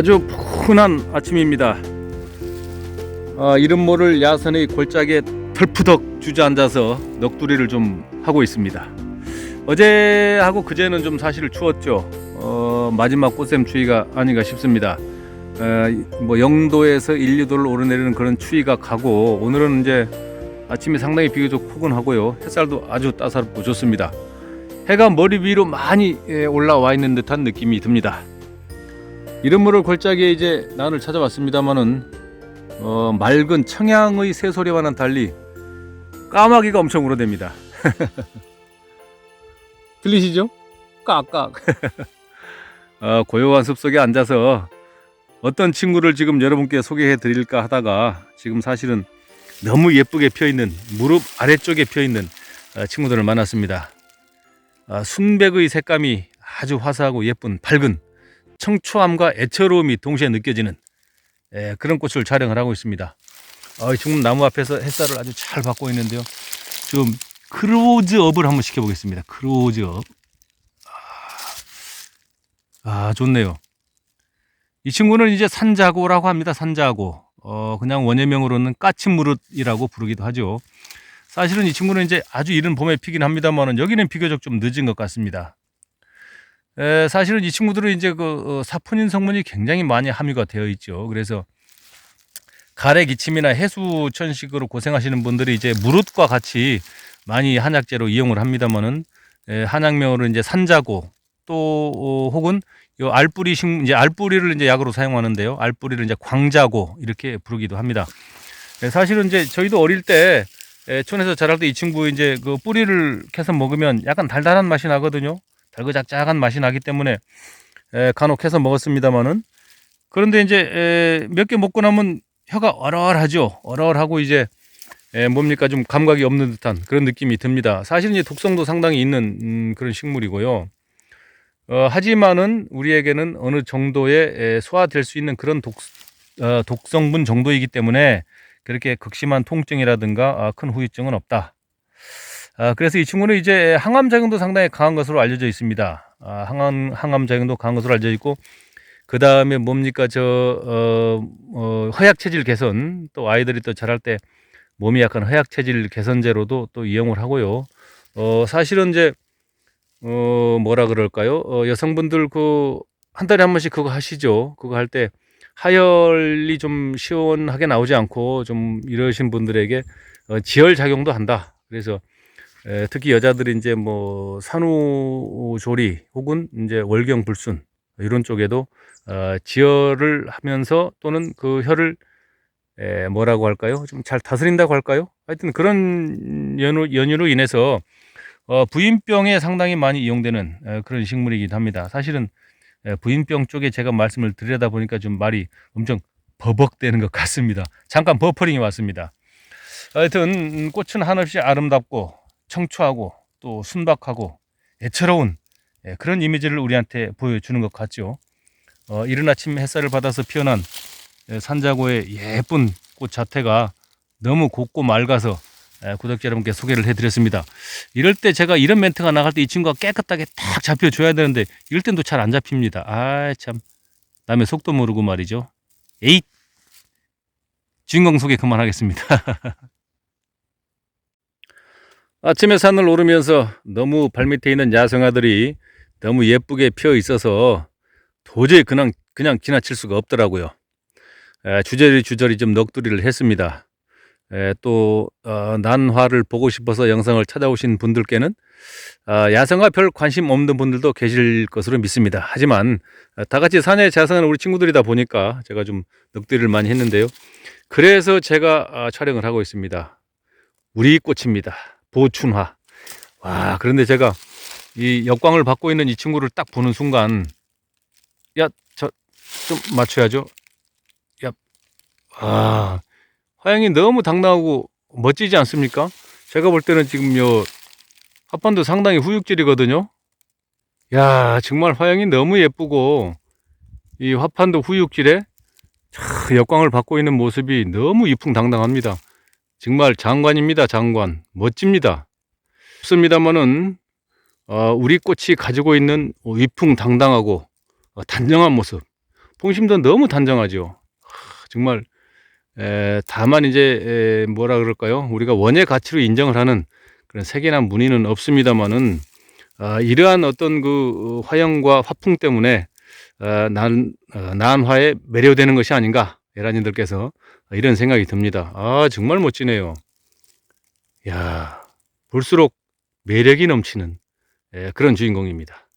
아주 푸근한 아침입니다. 아, 이름 모를 야선의 골짜기에 털푸덕 주저앉아서 넋두리를 좀 하고 있습니다. 어제하고 그제는 좀 사실 추웠죠. 어, 마지막 꽃샘 추위가 아닌가 싶습니다. 어, 뭐 0도에서 1, 2도를 오르내리는 그런 추위가 가고 오늘은 이제 아침이 상당히 비교적 포근하고요. 햇살도 아주 따사롭고 좋습니다. 해가 머리 위로 많이 예, 올라와 있는 듯한 느낌이 듭니다. 이름 모를 골짜기에 이제 난을 찾아왔습니다만은 어, 맑은 청양의 새소리와는 달리 까마귀가 엄청 울어댑니다. 들리시죠? 깍깍. 어, 고요한 숲속에 앉아서 어떤 친구를 지금 여러분께 소개해 드릴까 하다가 지금 사실은 너무 예쁘게 펴 있는 무릎 아래쪽에 펴 있는 어, 친구들을 만났습니다. 아, 순백의 색감이 아주 화사하고 예쁜 밝은 청초함과 애처로움이 동시에 느껴지는 예, 그런 꽃을 촬영을 하고 있습니다. 어, 지금 나무 앞에서 햇살을 아주 잘 받고 있는데요. 좀 크로즈업을 한번 시켜보겠습니다. 크로즈업. 아, 아, 좋네요. 이 친구는 이제 산자고라고 합니다. 산자고. 어, 그냥 원예명으로는 까치무릇이라고 부르기도 하죠. 사실은 이 친구는 이제 아주 이른 봄에 피긴 합니다만은 여기는 비교적 좀 늦은 것 같습니다. 에, 사실은 이 친구들은 이제 그 어, 사포닌 성분이 굉장히 많이 함유가 되어 있죠. 그래서 가래 기침이나 해수 천식으로 고생하시는 분들이 이제 무릇과 같이 많이 한약재로 이용을 합니다만은 에, 한약명으로 이제 산자고 또 어, 혹은 요 알뿌리 식 이제 알뿌리를 이제 약으로 사용하는데요. 알뿌리를 이제 광자고 이렇게 부르기도 합니다. 에, 사실은 이제 저희도 어릴 때 에, 촌에서 자랄 때 이 친구 이제 그 뿌리를 캐서 먹으면 약간 달달한 맛이 나거든요. 달그작작한 맛이 나기 때문에 에, 간혹 해서 먹었습니다만은 그런데 이제 몇 개 먹고 나면 혀가 얼얼하죠. 얼얼하고 이제 에, 뭡니까 좀 감각이 없는 듯한 그런 느낌이 듭니다. 사실 이제 독성도 상당히 있는 음, 그런 식물이고요. 어, 하지만은 우리에게는 어느 정도의 에, 소화될 수 있는 그런 독, 어, 독성분 정도이기 때문에 그렇게 극심한 통증이라든가 아, 큰 후유증은 없다. 아, 그래서 이 친구는 이제 항암 작용도 상당히 강한 것으로 알려져 있습니다. 아, 항암 항암 작용도 강한 것으로 알려져 있고 그 다음에 뭡니까 저 어, 어, 허약 체질 개선 또 아이들이 또 자랄 때 몸이 약간 허약 체질 개선제로도 또 이용을 하고요. 어, 사실은 이제 어, 뭐라 그럴까요? 어, 여성분들 그 한 달에 한 번씩 그거 하시죠. 그거 할 때 하열이 좀 시원하게 나오지 않고 좀 이러신 분들에게 어, 지혈 작용도 한다. 그래서 에, 특히 여자들이 이제 뭐 산후조리 혹은 이제 월경불순 이런 쪽에도 어, 지혈을 하면서 또는 그 혀를 에, 뭐라고 할까요? 좀 잘 다스린다고 할까요? 하여튼 그런 연유, 연유로 인해서 어, 부인병에 상당히 많이 이용되는 에, 그런 식물이기도 합니다. 사실은 에, 부인병 쪽에 제가 말씀을 드리다 보니까 좀 말이 엄청 버벅대는 것 같습니다. 잠깐 버퍼링이 왔습니다. 하여튼 음, 꽃은 한없이 아름답고 청초하고 또 순박하고 애처로운 예, 그런 이미지를 우리한테 보여주는 것 같죠. 어, 이른 아침 햇살을 받아서 피어난 예, 산자고의 예쁜 꽃 자태가 너무 곱고 맑아서 예, 구독자 여러분께 소개를 해드렸습니다. 이럴 때 제가 이런 멘트가 나갈 때 이 친구가 깨끗하게 딱 잡혀줘야 되는데 이럴 땐 또 잘 안 잡힙니다. 아 참. 남의 속도 모르고 말이죠. 에잇! 주인공 소개 그만하겠습니다. 아침에 산을 오르면서 너무 발밑에 있는 야생화들이 너무 예쁘게 피어 있어서 도저히 그냥 그냥 지나칠 수가 없더라고요. 에, 주저리 주저리 좀 넋두리를 했습니다. 에, 또 어, 난화를 보고 싶어서 영상을 찾아오신 분들께는 아, 야생화 별 관심 없는 분들도 계실 것으로 믿습니다. 하지만 아, 다 같이 산에 자생하는 우리 친구들이다 보니까 제가 좀 넋두리를 많이 했는데요. 그래서 제가 아, 촬영을 하고 있습니다. 우리 꽃입니다. 보춘화. 와, 그런데 제가 이 역광을 받고 있는 이 친구를 딱 보는 순간, 야, 저, 좀 맞춰야죠. 야, 아, 화양이 너무 당당하고 멋지지 않습니까? 제가 볼 때는 지금 요, 합판도 상당히 후육질이거든요. 야, 정말 화양이 너무 예쁘고, 이 화판도 후육질에 차, 역광을 받고 있는 모습이 너무 이풍당당합니다. 정말 장관입니다, 장관. 멋집니다. 없습니다만은 어, 우리 꽃이 가지고 있는 위풍당당하고 어, 단정한 모습, 봉심도 너무 단정하죠. 하, 정말 에, 다만 이제 에, 뭐라 그럴까요? 우리가 원예 가치로 인정을 하는 그런 색이나 무늬는 없습니다만은 아, 이러한 어떤 그 어, 화형과 화풍 때문에 어, 난 어, 난화에 매료되는 것이 아닌가 에라님들께서 이런 생각이 듭니다. 아 정말 멋지네요. 야 볼수록 매력이 넘치는 예, 그런 주인공입니다.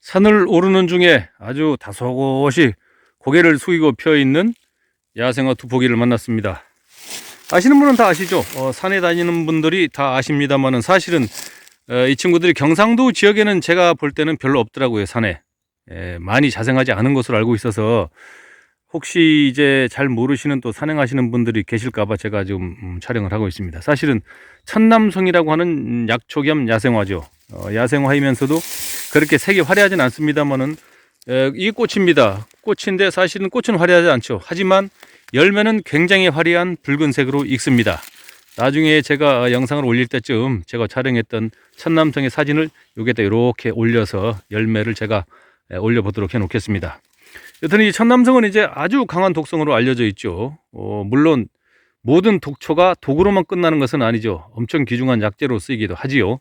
산을 오르는 중에 아주 다소곳이 고개를 숙이고 펴 있는 야생화 두포기를 만났습니다. 아시는 분은 다 아시죠? 어, 산에 다니는 분들이 다 아십니다만은 사실은 어, 이 친구들이 경상도 지역에는 제가 볼 때는 별로 없더라고요 산에 예, 많이 자생하지 않은 것으로 알고 있어서 혹시 이제 잘 모르시는 또 산행하시는 분들이 계실까봐 제가 지금 음, 촬영을 하고 있습니다. 사실은 천남성이라고 하는 음, 약초 겸 야생화죠. 어, 야생화이면서도 그렇게 색이 화려하진 않습니다만은 에, 이 꽃입니다. 꽃인데 사실은 꽃은 화려하지 않죠. 하지만 열매는 굉장히 화려한 붉은색으로 익습니다. 나중에 제가 영상을 올릴 때쯤 제가 촬영했던 천남성의 사진을 여기에다 이렇게 올려서 열매를 제가 에, 올려보도록 해 놓겠습니다. 여튼 이 천남성은 이제 아주 강한 독성으로 알려져 있죠. 어, 물론 모든 독초가 독으로만 끝나는 것은 아니죠. 엄청 귀중한 약재로 쓰이기도 하지요.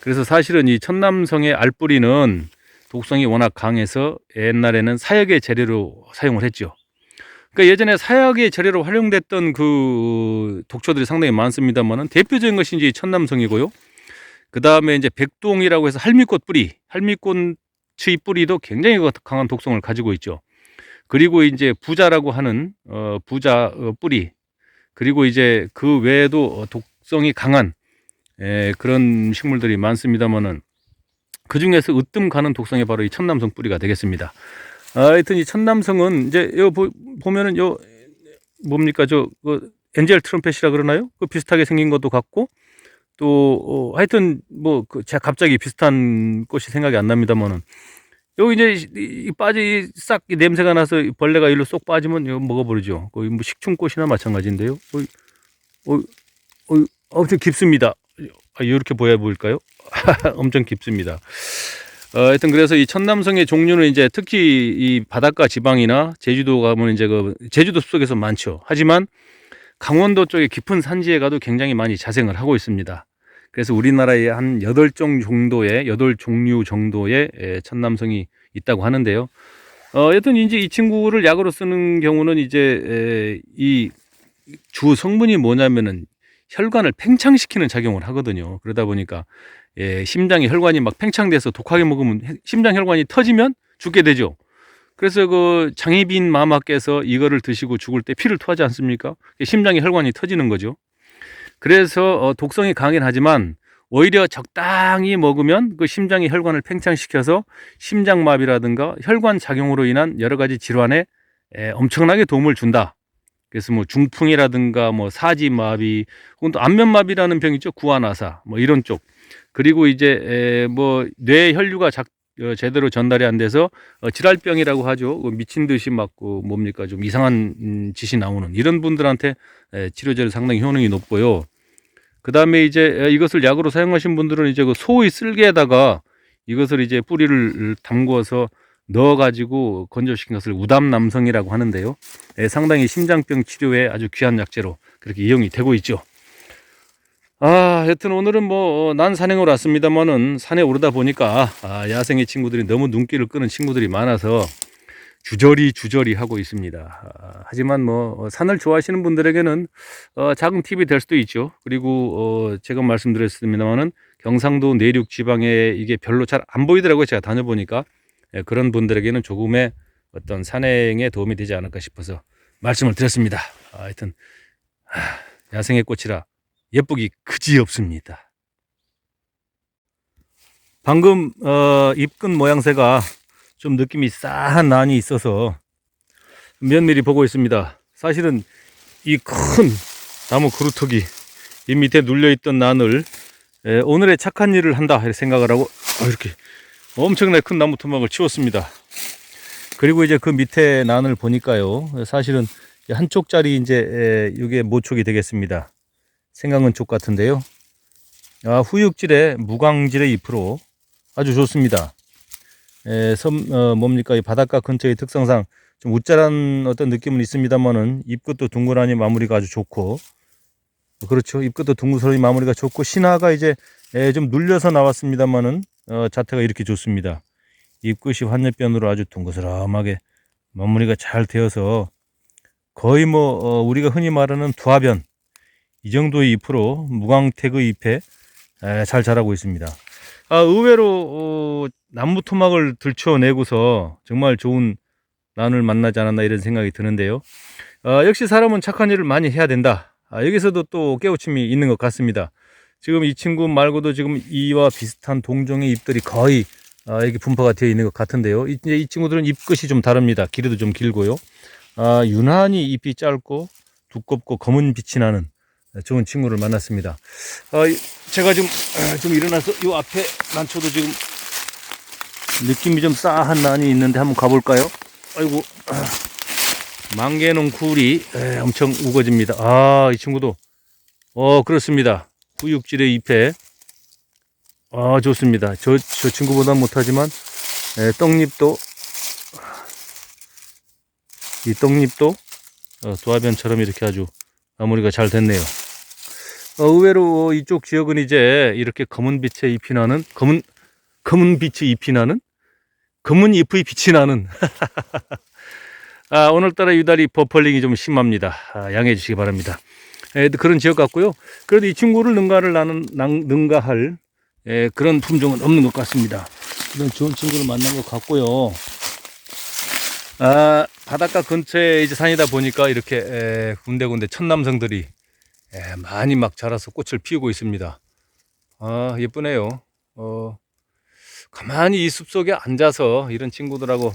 그래서 사실은 이 천남성의 알뿌리는 독성이 워낙 강해서 옛날에는 사역의 재료로 사용을 했죠. 그러니까 예전에 사역의 재료로 활용됐던 그 독초들이 상당히 많습니다만은 대표적인 것이 이제 이 천남성이고요. 그 다음에 이제 백동이라고 해서 할미꽃 뿌리, 할미꽃 의 뿌리도 굉장히 강한 독성을 가지고 있죠. 그리고 이제 부자라고 하는 어 부자 어, 뿌리, 그리고 이제 그 외에도 독성이 강한 에, 그런 식물들이 많습니다만은 그 중에서 으뜸 가는 독성이 바로 이 천남성 뿌리가 되겠습니다. 아, 하여튼 이 천남성은 이제 요 보, 보면은 요 뭡니까 저 그, 엔젤 트럼펫이라 그러나요? 그 비슷하게 생긴 것도 같고 또 어, 하여튼 뭐 그 제가 갑자기 비슷한 꽃이 생각이 안 납니다만은 여기 이제 이, 이 빠지 싹 냄새가 나서 벌레가 일로 쏙 빠지면 이거 먹어버리죠. 거의 뭐 식충꽃이나 마찬가지인데요. 어, 어, 어, 엄청 깊습니다. 아, 이렇게 보여 보일까요? 엄청 깊습니다. 어, 하여튼 그래서 이 천남성의 종류는 이제 특히 이 바닷가 지방이나 제주도 가면 이제 그 제주도 숲속에서 많죠. 하지만 강원도 쪽에 깊은 산지에 가도 굉장히 많이 자생을 하고 있습니다. 그래서 우리나라에 한 여덟 종 정도의 여덟 종류 정도의 에, 천남성이 있다고 하는데요. 어, 여튼 이제 이 친구를 약으로 쓰는 경우는 이제 이 주 성분이 뭐냐면은 혈관을 팽창시키는 작용을 하거든요. 그러다 보니까 예, 심장에 혈관이 막 팽창돼서 독하게 먹으면 해- 심장 혈관이 터지면 죽게 되죠. 그래서 그 장희빈 마마께서 이거를 드시고 죽을 때 피를 토하지 않습니까? 심장에 혈관이 터지는 거죠. 그래서 어, 독성이 강하긴 하지만 오히려 적당히 먹으면 그 심장의 혈관을 팽창시켜서 심장마비라든가 혈관 작용으로 인한 여러 가지 질환에 에, 엄청나게 도움을 준다. 그래서 뭐 중풍이라든가 뭐 사지마비 혹은 또 안면마비라는 병 있죠. 구안아사 뭐 이런 쪽. 그리고 이제 뭐 뇌 혈류가 작, 어, 제대로 전달이 안 돼서 어, 질환병이라고 하죠. 그 미친 듯이 막그 뭡니까? 좀 이상한 음, 짓이 나오는 이런 분들한테 에, 치료제를 상당히 효능이 높고요 그 다음에 이제 에, 이것을 약으로 사용하신 분들은 이제 그 소의 쓸개에다가 이것을 이제 뿌리를 담궈서 넣어가지고 건조시킨 것을 우담남성이라고 하는데요. 예, 상당히 심장병 치료에 아주 귀한 약재로 그렇게 이용이 되고 있죠. 아, 여튼 오늘은 뭐 난 산행을 왔습니다만은 산에 오르다 보니까 아, 야생의 친구들이 너무 눈길을 끄는 친구들이 많아서 주저리 주저리 하고 있습니다. 아, 하지만 뭐 어, 산을 좋아하시는 분들에게는 어, 작은 팁이 될 수도 있죠. 그리고 어, 제가 말씀드렸습니다만은 경상도 내륙 지방에 이게 별로 잘 안 보이더라고요. 제가 다녀보니까 예, 그런 분들에게는 조금의 어떤 산행에 도움이 되지 않을까 싶어서 말씀을 드렸습니다. 아, 하여튼 아, 야생의 꽃이라 예쁘기 그지 없습니다. 방금 어, 잎근 모양새가 좀 느낌이 싸한 난이 있어서 면밀히 보고 있습니다. 사실은 이 큰 나무 그루터기 이 밑에 눌려있던 난을 에, 오늘의 착한 일을 한다 이렇게 생각을 하고 어, 이렇게 엄청나게 큰 나무 토막을 치웠습니다. 그리고 이제 그 밑에 난을 보니까요. 사실은 한쪽짜리 이제 이게 모촉이 되겠습니다. 생강은 쪽 같은데요. 아, 후육질의 무광질의 잎으로 아주 좋습니다. 에, 섬 어, 뭡니까? 이 바닷가 근처의 특성상 좀 우짜란 어떤 느낌은 있습니다만은 잎끝도 둥그라니 마무리가 아주 좋고 그렇죠. 잎끝도 둥그러니 마무리가 좋고 신화가 이제 에, 좀 눌려서 나왔습니다만은 어, 자태가 이렇게 좋습니다. 잎끝이 환엽변으로 아주 둥그스름하게 마무리가 잘 되어서 거의 뭐 어, 우리가 흔히 말하는 두화변 이 정도의 잎으로 무광택의 잎에 에, 잘 자라고 있습니다. 아, 의외로 어, 나무 토막을 들춰내고서 정말 좋은 난을 만나지 않았나 이런 생각이 드는데요. 아, 역시 사람은 착한 일을 많이 해야 된다. 아, 여기서도 또 깨우침이 있는 것 같습니다. 지금 이 친구 말고도 지금 이와 비슷한 동종의 잎들이 거의 아, 여기 분포가 되어 있는 것 같은데요. 이, 이제 이 친구들은 잎끝이 좀 다릅니다. 길이도 좀 길고요. 아, 유난히 잎이 짧고 두껍고 검은 빛이 나는 좋은 친구를 만났습니다. 아, 이- 제가 지금 아, 좀 일어나서 이 앞에 난초도 지금 느낌이 좀 싸한 난이 있는데 한번 가볼까요? 아이고 아, 만개농 굴이 에, 엄청 우거집니다. 아, 이 친구도 어 그렇습니다. 후육질의 잎에 아 좋습니다. 저 저 친구보다 못하지만 에, 떡잎도 이 떡잎도 어, 도화변처럼 이렇게 아주 마무리가 잘 됐네요. 어, 의외로 이쪽 지역은 이제 이렇게 검은 빛의 잎이 나는 검은 검은 빛의 잎이 나는 검은 잎의 빛이 나는 아, 오늘따라 유달리 버펄링이 좀 심합니다. 아, 양해해 주시기 바랍니다. 에, 그런 지역 같고요. 그래도 이 친구를 능가를 나는 낭- 능가할 에, 그런 품종은 없는 것 같습니다. 이런 좋은 친구를 만난 것 같고요. 아, 바닷가 근처에 이제 산이다 보니까 이렇게 에, 군데군데 천남성들이 에, 많이 막 자라서 꽃을 피우고 있습니다. 아, 예쁘네요. 어, 가만히 이 숲속에 앉아서 이런 친구들하고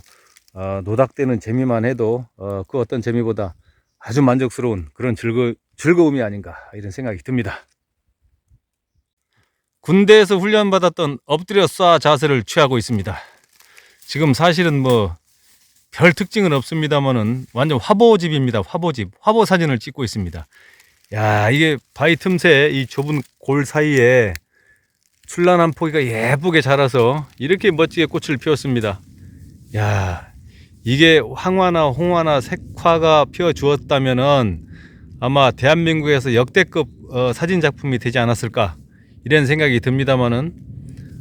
어, 노닥대는 재미만 해도 어, 그 어떤 재미보다 아주 만족스러운 그런 즐거, 즐거움이 아닌가 이런 생각이 듭니다. 군대에서 훈련받았던 엎드려 쏴 자세를 취하고 있습니다. 지금 사실은 뭐 별 특징은 없습니다만은 완전 화보집입니다. 화보집. 화보 사진을 찍고 있습니다. 야, 이게 바위 틈새 이 좁은 골 사이에 출란한 포기가 예쁘게 자라서 이렇게 멋지게 꽃을 피웠습니다. 야, 이게 황화나 홍화나 색화가 피워 주었다면은 아마 대한민국에서 역대급 어, 사진 작품이 되지 않았을까 이런 생각이 듭니다만은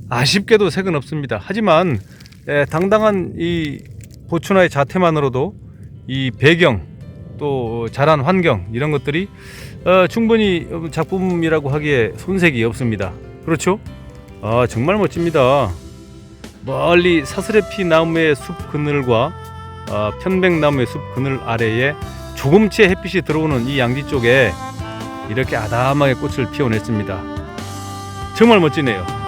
아쉽게도 색은 없습니다. 하지만 에, 당당한 이 보춘화의 자태만으로도 이 배경 또 자란 환경 이런 것들이 어, 충분히 작품이라고 하기에 손색이 없습니다. 그렇죠? 아 정말 멋집니다. 멀리 사스레피 나무의 숲 그늘과 아, 편백나무의 숲 그늘 아래에 조금치의 햇빛이 들어오는 이 양지 쪽에 이렇게 아담하게 꽃을 피워냈습니다. 정말 멋지네요.